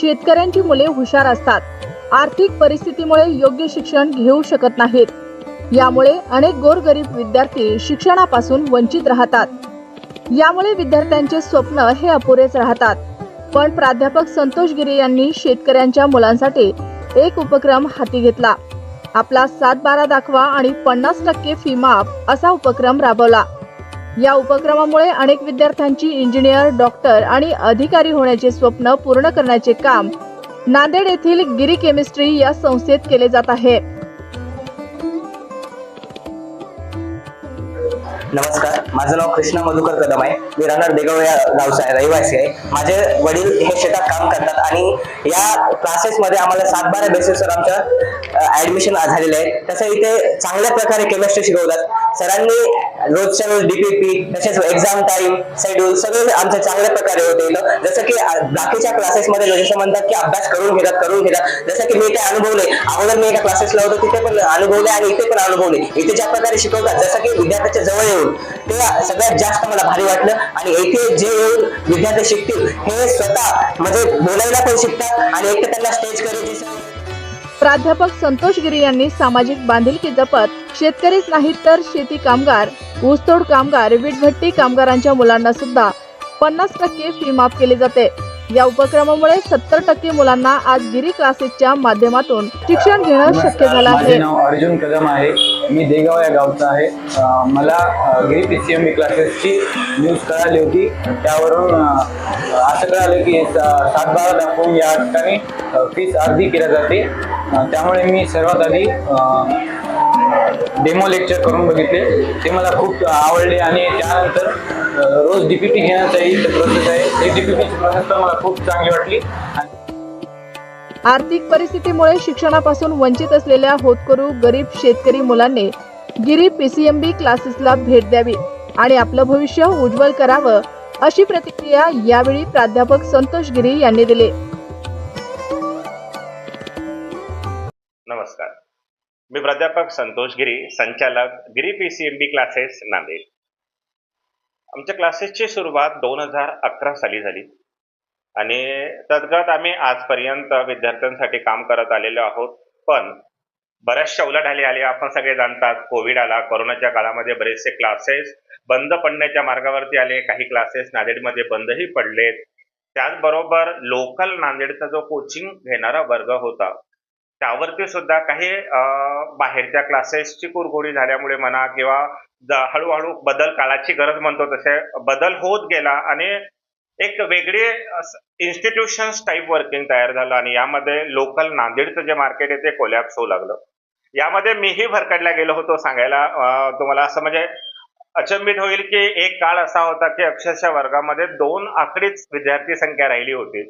शेतकऱ्यांची मुले हुशार असतात. आर्थिक परिस्थितीमुळे योग्य शिक्षण घेऊ शकत नाहीत. यामुळे अनेक गोरगरीब विद्यार्थी शिक्षणापासून वंचित राहतात. यामुळे विद्यार्थ्यांचे स्वप्न हे अपुरेच राहतात. पण प्राध्यापक संतोष गिरे यांनी शेतकऱ्यांच्या मुलांसाठी एक उपक्रम हाती घेतला. आपला सात बारा दाखवा आणि पन्नास टक्के फी माफ असा उपक्रम राबवला. या उपक्रमामुळे अनेक विद्यार्थ्यांची इंजिनियर डॉक्टर आणि अधिकारी होण्याचे स्वप्न पूर्ण करण्याचे काम नांदेड येथील गिरी केमिस्ट्री या संस्थेत केले जात आहे. नमस्कार माझं नाव कृष्णा मधुकर कदम आहे. मी राहणार देगाव या गावचा आहे रहिवासी आहे. माझे वडील हे शेतात काम करतात आणि या क्लासेसमध्ये आम्हाला सात बारा बेसिसवर आमच्या ऍडमिशन झालेलं आहे. तसं इथे चांगल्या प्रकारे केमिस्ट्री शिकवतात. सरांनी रोजच्या रोज डीपीपी तसेच एक्झाम टाईम शेड्यूल सगळे आमचं चांगल्या प्रकारे होते इथं. जसं की बाकीच्या क्लासेसमध्ये जसं म्हणतात की अभ्यास करून घेतात करून घेतात. जसं की मी ते अनुभवले अगोदर मी एका क्लासेसला होतो तिथे पण अनुभवले आणि इथे पण अनुभवले. इथे ज्या प्रकारे शिकवतात जसं की विद्यार्थ्याच्या जवळ येऊन ते सगळ्यात जास्त मला भारी वाटलं. आणि येथे जे येऊन विद्यार्थी शिकतील हे स्वतः म्हणजे बोलायला पण शिकतात आणि एक तर त्यांना स्टेज करून प्राध्यापक संतोष गिरी यांनी सामाजिक बांधिलकी जपत शेतकरीच नाहीत तर शेती कामगार ऊसतोड कामगार वीटभट्टी कामगारांच्या मुलांना सुद्धा पन्नास टक्के फी माफ केली जाते. या उपक्रमामुळे सत्तर टक्के मुलांना आज गिरी क्लासेसच्या माध्यमातून शिक्षण घेणं शक्य झालं आहे. नाव अर्जुन कदम आहे. मी देगाव या गावचा आहे. मला ग्री पी सी एम बी क्लासेसची न्यूज कळाली होती. त्यावरून असं कळालं की सातबारा दाखवून या ठिकाणी फीस अर्धी केल्या जाते. त्यामुळे मी सर्वात आधी डेमो लेक्चर करून बघितले. ते मला खूप आवडले आणि त्यानंतर रोज डी पी टी घेण्याचाही प्रोसेस आहे. ते डी पी पीची प्रोसेस पण मला खूप चांगली वाटली. आणि आर्थिक परिस्थितीमुळे शिक्षणापासून वंचित असलेल्या होतकरू गरीब शेतकरी मुलांनी गिरी पीसीएमबी क्लासेसला भेट द्यावी आणि आपलं भविष्य उज्ज्वल करावं अशी प्रतिक्रिया यावेळी प्राध्यापक संतोष गिरी यांनी दिली. नमस्कार. मी प्राध्यापक संतोष गिरी संचालक गिरी पीसीएमबी क्लासेस नांदेड. आमच्या क्लासेसची सुरुवात दोन हजार अकरा साली झाली. आणि तद्गत आम्ही आजपर्यंत विद्यार्थ्यांसाठी काम करत आलेलो आहोत. पण बऱ्याचशा उलाढाली आले आपण सगळे जाणतात कोविड आला कोरोनाच्या काळामध्ये बरेचसे क्लासेस बंद पडण्याच्या मार्गावरती आले. काही क्लासेस नांदेडमध्ये बंदही पडलेत. त्याचबरोबर लोकल नांदेडचा जो कोचिंग घेणारा वर्ग होता त्यावरती सुद्धा काही बाहेरच्या क्लासेसची कुरघोडी झाल्यामुळे म्हणा किंवा हळूहळू बदल काळाची गरज म्हणतो तसे बदल होत गेला आणि एक वेगळे इन्स्टिट्यूशन्स टाईप वर्किंग तयार झालं आणि यामध्ये लोकल नांदेडचं जे मार्केट आहे ते कोलॅप्स होऊ लागलं. यामध्ये मीही भरकडला गेलो होतो सांगायला. तुम्हाला असं म्हणजे अचंबित होईल की एक काळ असा होता की अक्षरशः वर्गामध्ये दोन आकडीच विद्यार्थी संख्या राहिली होती.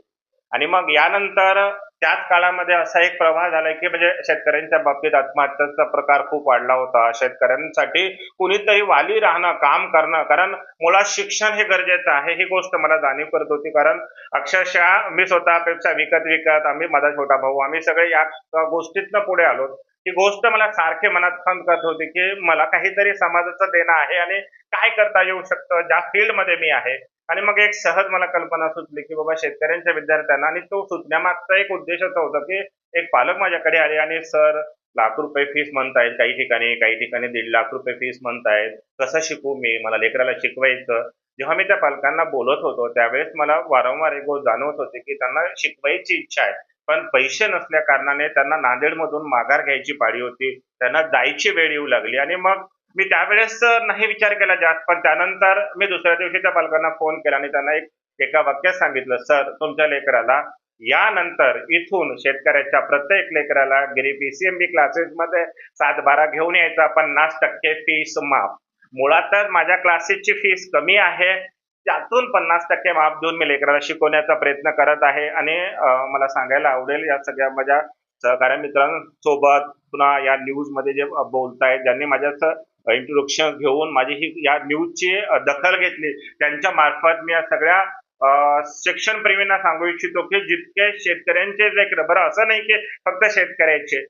आणि मग यानंतर त्याच काळामध्ये असा एक प्रवाह झाला की म्हणजे शेतकऱ्यांच्या बाबतीत आत्महत्याचा प्रकार खूप वाढला होता. शेतकऱ्यांसाठी कुणीतरी वाली राहणं काम करणं कारण मुळात शिक्षण हे गरजेचं आहे ही गोष्ट मला जाणीव करत होती. कारण अक्षरशः मी स्वतःपेक्षा विकत विकत आम्ही माझा छोटा भाऊ आम्ही सगळे या गोष्टीतनं पुढे आलो. ही गोष्ट मला सारखे मनात खंत करत होती की मला काहीतरी समाजाचं देणं आहे आणि काय करता येऊ शकतं ज्या फील्डमध्ये मी आहे. आणि मग एक सहज मला कल्पना सुचली की बाबा शेतकऱ्यांच्या विद्यार्थ्यांना आणि तो सुचण्यामागचा एक उद्देश असा होता की एक पालक माझ्याकडे आले आणि सर लाख रुपये फीस म्हणतायत काही ठिकाणी काही ठिकाणी दीड लाख रुपये फीस म्हणतायत. कसं शिकू मी? मला लेकराला शिकवायचं. जेव्हा मी त्या पालकांना बोलत होतो त्यावेळेस मला वारंवार एक गोष्ट जाणवत होती की त्यांना शिकवायची इच्छा आहे पण पैसे नसल्या कारणाने त्यांना नांदेडमधून माघार घ्यायची पाळी होती. त्यांना जायची वेळ येऊ लागली आणि मग मी त्यावेळेस नाही विचार केला जास्त पण त्यानंतर मी दुसऱ्या दिवशी त्या पालकांना फोन केला आणि त्यांना एक एका वाक्यात सांगितलं सर तुमच्या लेकराला यानंतर इथून शेतकऱ्याच्या प्रत्येक लेकराला गिरी पीसीएमबी क्लासेसमध्ये सात बारा घेऊन यायचा पन्नास टक्के फीस माफ. मुळातच माझ्या क्लासेसची फीस कमी आहे. त्यातून पन्नास टक्के माफ देऊन मी लेकराला शिकवण्याचा प्रयत्न करत आहे. आणि मला सांगायला आवडेल या सगळ्या माझ्या सहकार्य मित्रांसोबत पुन्हा या न्यूजमध्ये जे जे बोलतायत ज्यांनी माझ्याचं इंट्रोडक्शन घेऊन माझी ही या न्यूजची दखल घेतली. त्यांच्या मार्फत मी या सगळ्या अं, शिक्षण प्रेमींना सांगू इच्छितो की जितके शेतकऱ्यांचे जे बरं असं नाही की फक्त शेतकऱ्याचे.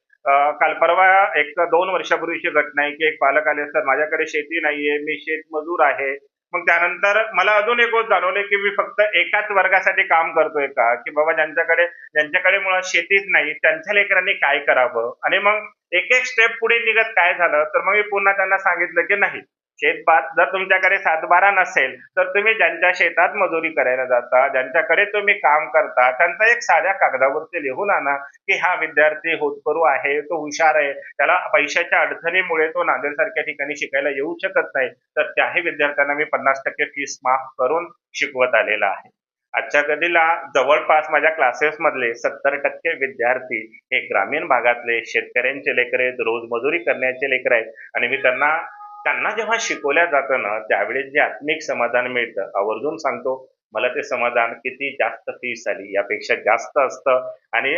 काल परवा एक दोन वर्षापूर्वीची घटना आहे की एक पालक आले असतात माझ्याकडे शेती नाहीये मी शेतमजूर आहे. मग त्यानंतर मला अजून एक गोष्ट जाणवले की मी फक्त एकाच वर्गासाठी काम करतोय का? की बाबा ज्यांच्याकडे ज्यांच्याकडे मुळात शेतीच नाही त्यांच्या लेकरांनी काय करावं? आणि मग एक एक स्टेप पुढे निघत काय झालं? तर मग मी पुन्हा त्यांना सांगितलं की नाही. शेतभात जर तुमच्याकडे सातबारा नसेल तर तुम्ही ज्यांच्या शेतात मजुरी करायला जाता ज्यांच्याकडे तुम्ही काम करता त्यांचा एक साध्या कागदावरती लिहून आणा की हा विद्यार्थी होतकरू आहे तो हुशार आहे त्याला पैशाच्या अडचणीमुळे तो नांदेड सारख्या ठिकाणी शिकायला येऊ शकत नाही तर त्याही विद्यार्थ्यांना मी पन्नास टक्के फीस माफ करून शिकवत आलेला आहे. आजच्या कधीला जवळपास माझ्या क्लासेस मधले सत्तर टक्के विद्यार्थी हे ग्रामीण भागातले शेतकऱ्यांचे लेकर आहेत रोजमजुरी करण्याचे लेकर आहेत. आणि मी त्यांना त्यांना जेव्हा शिकवल्या जातं ना त्यावेळेस जे आत्मिक समाधान मिळतं आवर्जून सांगतो मला ते समाधान किती जास्त फीस आली यापेक्षा जास्त असतं. आणि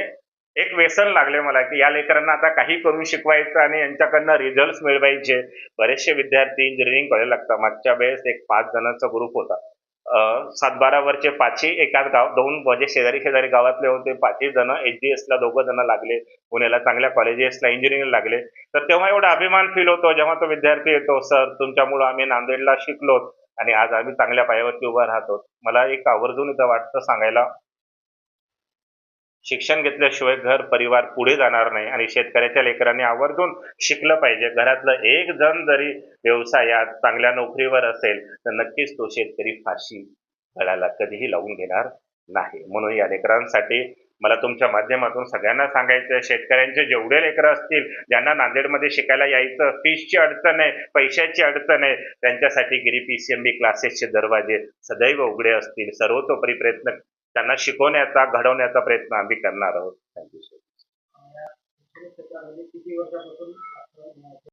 एक व्यसन लागले मला की या लेकरांना आता काही करून शिकवायचं आणि यांच्याकडनं रिझल्ट मिळवायचे. बरेचसे विद्यार्थी इंजिनिअरिंग कॉलेज लागतात. मागच्या वेळेस एक पाच जणांचा ग्रुप होता. सातबारावरचे सातबारा वरचे पाचही एकाच गाव दोन म्हणजे शेजारी शेजारी गावातले होते पाचही जण एच डी एसला दोघं जण लागले पुण्याला चांगल्या कॉलेजेसला इंजिनिअरिंग लागले. तर तेव्हा एवढा अभिमान फील होतो जेव्हा तो विद्यार्थी येतो सर तुमच्यामुळं आम्ही नांदेडला शिकलो आणि आज आम्ही चांगल्या पायावरती उभा राहतो. मला एक आवर्जून इथं वाटतं सांगायला शिक्षण घेतल्याशिवाय घर परिवार पुढे जाणार नाही आणि शेतकऱ्याच्या लेकरांनी आवर्जून शिकलं पाहिजे. घरातलं एक जण जरी व्यवसायात चांगल्या नोकरीवर असेल तर नक्कीच तो शेतकरी फाशी गळाला कधीही लावून घेणार नाही. म्हणून या लेकरांसाठी मला तुमच्या माध्यमातून सगळ्यांना सांगायचं शेतकऱ्यांचे जेवढे लेकरं असतील ज्यांना नांदेडमध्ये शिकायला यायचं फीसची अडचण आहे पैशाची अडचण आहे त्यांच्यासाठी गिरी पीश एम बी क्लासेसचे दरवाजे सदैव उघडे असतील. सर्वतोपरी प्रयत्न त्यांना शिकवण्याचा घडवण्याचा प्रयत्न आम्ही करणार आहोत. थँक्यू सो या